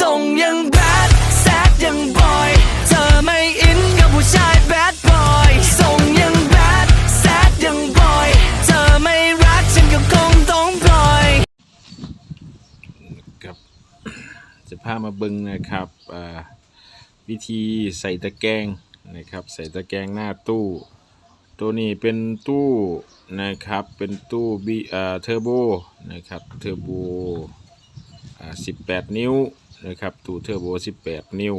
ส่งยังแบดแซดยังบอย เธอไม่อินกับผู้ชายแบดบอยส่งยังแบดแซดยังบอย เธอไม่รักฉันก็คงต้องปล่อยครับจะพามาเบึงนะครับวิธีใส่ตะแกรงนะครับ ใส่ตะแกรงหน้าตู้ ตัวนี้เป็นตู้นะครับเป็นตู้บีเอ่าเทอร์โบนะครับเทอร์โบอ่า18 นิ้ว นะครับตูเทอร์โบ 18 นิ้ว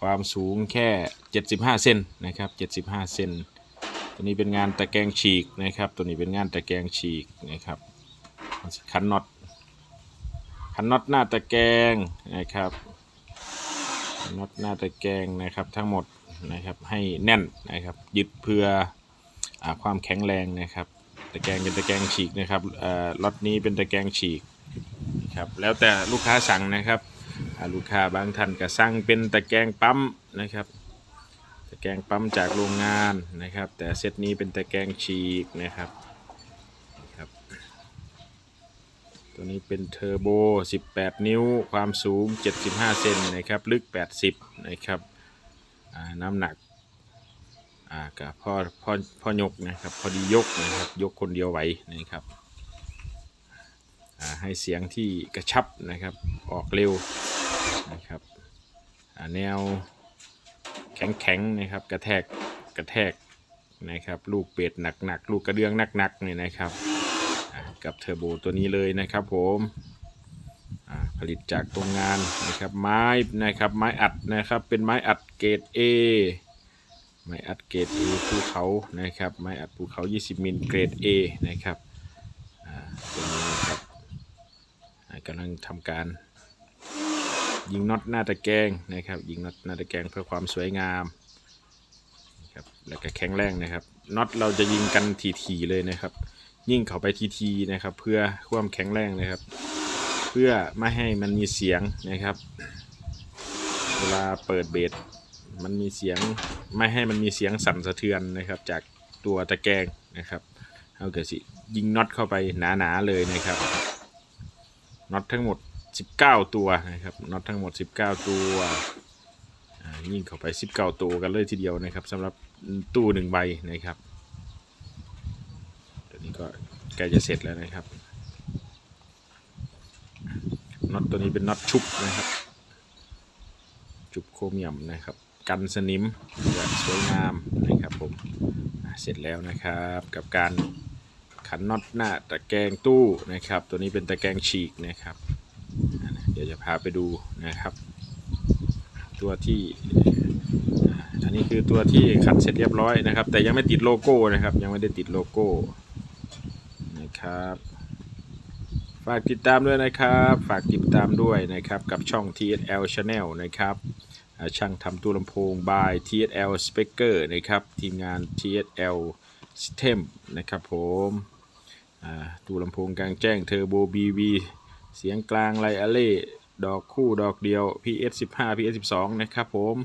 ความสูงแค่ 75 เซนนะครับ 75 เซนตัวนี้เป็นงานตะแกรงฉีกนะครับ ตัวนี้เป็นงานตะแกรงฉีกนะครับคันน็อตขันน็อตหน้าตะแกรงนะครับน็อตหน้าตะแกรงนะครับทั้งหมดนะครับให้แน่นนะครับยึดเพื่ออความแข็งแรงนะครับ ตะแกรงเป็นตะแกรงฉีกนะครับล็อตนี้เป็นตะแกรงฉีก ครับแล้วแต่ลูกค้าสั่งนะครับลูกค้าบางท่านก็สั่งเป็นตะแกรงปั๊มนะครับ ตะแกรงปั๊มจากโรงงานนะครับ แต่เซตนี้เป็นตะแกรงฉีกนะครับครับ ตัวนี้เป็นเทอร์โบ 18 นิ้ว ความสูง 75 เซนนะครับ ลึก 80 นะครับน้ำหนักกับพ่อพ่อพ่อยกนะครับ พอดียกนะครับ ยกคนเดียวไหวนะครับ ให้เสียงที่กระชับนะครับออกเร็วนะครับแนวแข็งๆนะครับกระแทกกระแทกนะครับลูกเป็ดหนักๆลูกกระเดื่องหนักๆเนี่ยนะครับกับเทอร์โบตัวนี้เลยนะครับผมผลิตจากโรงงานนะครับไม้นะครับไม้อัดนะครับเป็นไม้อัดเกรด A ไม้อัดเกรด A ภูเขานะครับไม้อัดภูเขา 20 มิลเกรด A นะครับอ่าตัวนี้นะครับอ่า กำลังทำการ ยิงน็อตหน้าตะแกรงนะครับ ยิงน็อตหน้าตะแกรงเพื่อความสวยงามนะครับแล้วก็แข็งแรงนะครับน็อตเราจะยิงกันทีๆเลยนะครับ ยิงเข้าไปทีๆนะครับ เพื่อความแข็งแรงนะครับ เพื่อไม่ให้มันมีเสียงนะครับ เวลาเปิดเบสมันมีเสียงไม่ให้มันมีเสียงสั่นสะเทือนนะครับ จากตัวตะแกรงนะครับเอาเกิดสิยิงน็อตเข้าไปหนาๆเลยนะครับ น็อตทั้งหมด 19 ตัวนะครับน็อตทั้งหมด 19 ตัวยิงเข้าไป 19 ตัวกันเลยทีเดียวนะครับสำหรับตู้หนึ่งใบนะครับตัวนี้ก็ใกล้จะเสร็จแล้วนะครับน็อตตัวนี้เป็นน็อตชุบนะครับ ชุบโครเมียมนะครับ กันสนิมสวยงามนะครับผมเสร็จแล้วนะครับกับการ ขันน็อตหน้าตะแกรงตู้นะครับ ตัวนี้เป็นตะแกรงฉีกนะครับ เดี๋ยวจะพาไปดูนะครับ ตัวที่อันนี้คือตัวที่ขัดเสร็จเรียบร้อยนะครับ แต่ยังไม่ติดโลโก้นะครับ ยังไม่ได้ติดโลโก้นะครับฝากติดตามด้วยนะครับ ฝากติดตามด้วยนะครับกับช่อง TSL Channel นะครับช่างทำตู้ลำโพง by TSL Speaker นะครับ ทีมงาน TSL System นะครับผม ตู้ลำโพงกลางแจ้ง Turbo BV เสียงกลางไลอาเล่ดอกคู่ดอกเดียว PS15 PS12 นะครับผม